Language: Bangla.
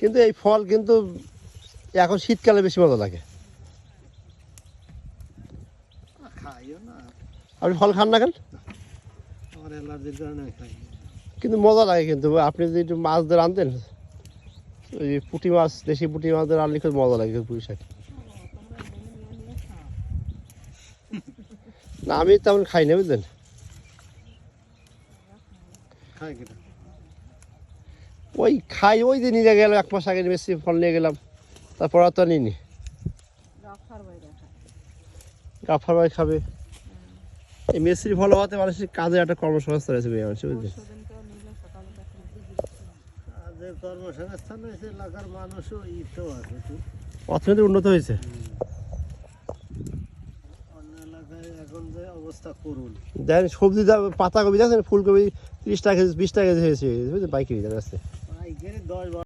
কিন্তু এই ফল কিন্তু এখন শীতকালে বেশি মজা লাগে। আপনি ফল খান না কেন। কিন্তু মজা লাগে কিন্তু। আপনি যদি একটু মাছ ধরে আনতেন ওই পুঁটি মাছ দেশি পুঁটি মাছ ধরে আনলে খুব মজা লাগে পুঁই শাক। না আমি তেমন খাই না বুঝলেন? খাই ওই খাই ওই যে নিয়ে গেলাম এক মাস আগে বেশি ফল নিয়ে গেলাম। তারপর আর তো নিইনি। গাফার ভাই খাবে। এই মেসির ফল হওয়াতে মানুষের কাজে একটা কর্মসংস্থান আছে মেয়ে মানুষের যে কর্মসংস্থান হয়েছে এলাকার মানুষও ইতেও আছে অর্থনীতি উন্নত হয়েছে। অন্য এলাকায় এখন যে অবস্থা করুন। দেখেন সবজি দাম পাতাকপি দেখেন ফুলকপি তিরিশ টাকা কেজি বিশ টাকা কেজি হয়েছে বুঝলেন পাইকারি দাম আছে। দশ বারো